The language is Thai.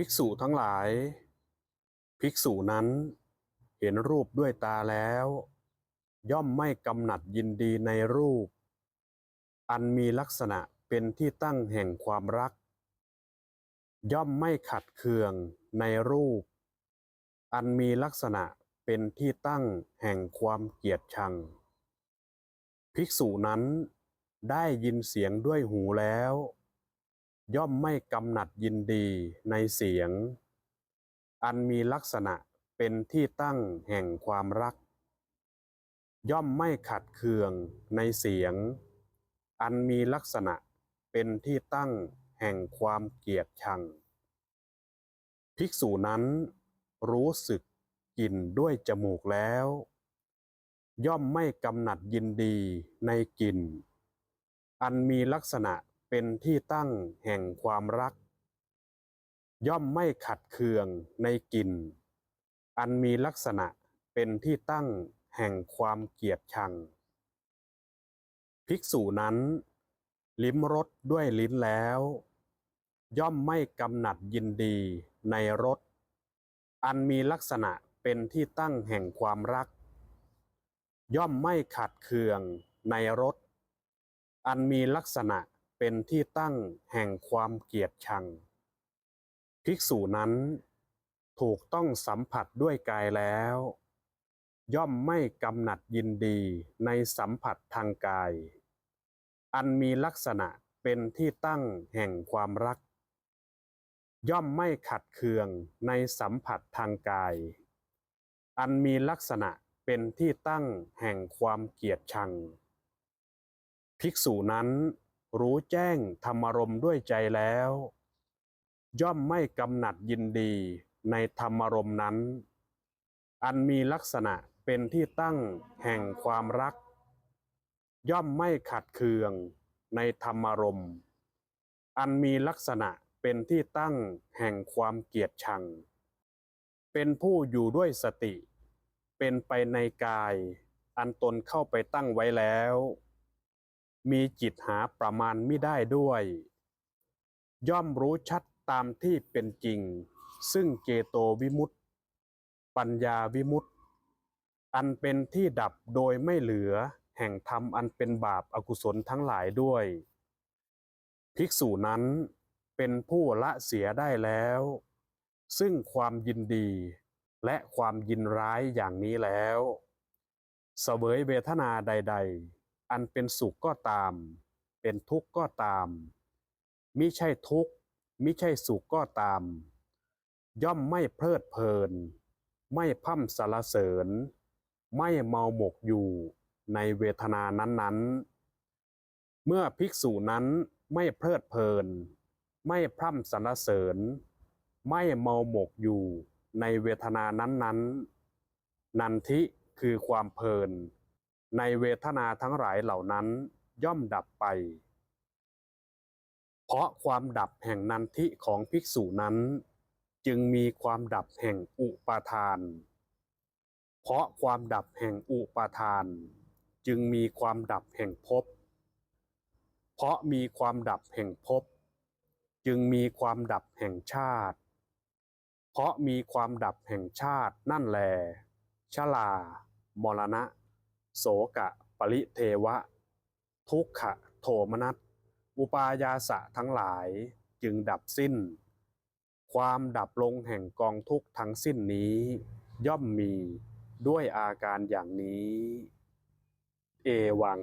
ภิกษุทั้งหลาย ภิกษุนั้น เห็นรูปด้วยตาแล้ว ย่อมไม่กำหนัดยินดีในรูป อันมีลักษณะเป็นที่ตั้งแห่งความรัก ย่อมไม่ขัดเคืองในรูป อันมีลักษณะเป็นที่ตั้งแห่งความเกลียดชัง ภิกษุนั้นได้ยินเสียงด้วยหูแล้ว ย่อมไม่กำหนัดยินดีในเสียง อันมีลักษณะเป็นที่ตั้งแห่งความรัก ย่อมไม่ขัดเคืองในเสียง อันมีลักษณะเป็นที่ตั้งแห่งความเกลียดชัง ภิกษุนั้นรู้สึกกลิ่นด้วยจมูกแล้ว ย่อมไม่กำหนัดยินดีในกลิ่น อันมีลักษณะ เป็นที่ตั้งแห่งความรัก ย่อมไม่ขัดเคืองในกลิ่น อันมีลักษณะเป็นที่ตั้งแห่งความเกลียดชัง ภิกษุนั้น ลิ้มรสด้วยลิ้นแล้ว ย่อมไม่กำหนัดยินดีในรสอันมีลักษณะเป็นที่ตั้งแห่งความรัก ย่อมไม่ขัดเคืองในรสอันมีลักษณะ เป็นที่ตั้งแห่งความเกลียดชัง ภิกษุนั้นถูกต้องสัมผัสด้วยกายแล้ว ย่อมไม่กำหนัดยินดีในสัมผัสทางกาย อันมีลักษณะเป็นที่ตั้งแห่งความรัก ย่อมไม่ขัดเคืองในสัมผัสทางกาย อันมีลักษณะเป็นที่ตั้งแห่งความเกลียดชัง ภิกษุนั้น รู้แจ้งธรรมรมด้วยใจแล้ว ย่อมไม่กำหนัดยินดีในธรรมรมนั้น อันมีลักษณะเป็นที่ตั้งแห่งความรัก ย่อมไม่ขัดเคืองในธรรมรมอันมีลักษณะเป็นที่ตั้งแห่งความเกียดชัง เป็นผู้อยู่ด้วยสติ เป็นไปในกาย อันตนเข้าไปตั้งไว้แล้ว มีจิตหาประมาณไม่ได้ด้วย ย่อมรู้ชัดตามที่เป็นจริง ซึ่งเจโตวิมุตติ ปัญญาวิมุตติ อันเป็นที่ดับโดยไม่เหลือแห่งธรรมอันเป็นบาปอากุศลทั้งหลายด้วย ภิกษุนั้นเป็นผู้ละเสียได้แล้ว ซึ่งความยินดีและความยินร้ายอย่างนี้แล้ว เสวยเวทนาใด ๆ อันเป็นสุขก็ตาม เป็นทุกข์ก็ตามมิใช่ทุกข์มิใช่สุขก็ตาม ย่อมไม่เพลิดเพลิน ไม่พร่ำสรรเสริญ ไม่เมาหมกอยู่ในเวทนานั้นๆ เมื่อภิกษุนั้นไม่เพลิดเพลิน ไม่พร่ำสรรเสริญ ไม่เมาหมกอยู่ในเวทนานั้นๆ นันทิคือความเพลิน ในเวทนาทั้งหลายเหล่านั้นย่อมดับไป เพราะความดับแห่งนันทิของภิกษุนั้น จึงมีความดับแห่งอุปาทาน เพราะความดับแห่งอุปาทาน จึงมีความดับแห่งภพ เพราะมีความดับแห่งภพ จึงมีความดับแห่งชาติ เพราะมีความดับแห่งชาตินั่นแลชลามรณะ โสกะ ปริเทวะ ทุกขะ โทมนัสอุปายาสะทั้งหลายจึงดับสิ้น ความดับลงแห่งกองทุกข์ทั้งสิ้นนี้ ย่อมมีด้วยอาการอย่างนี้ เอวัง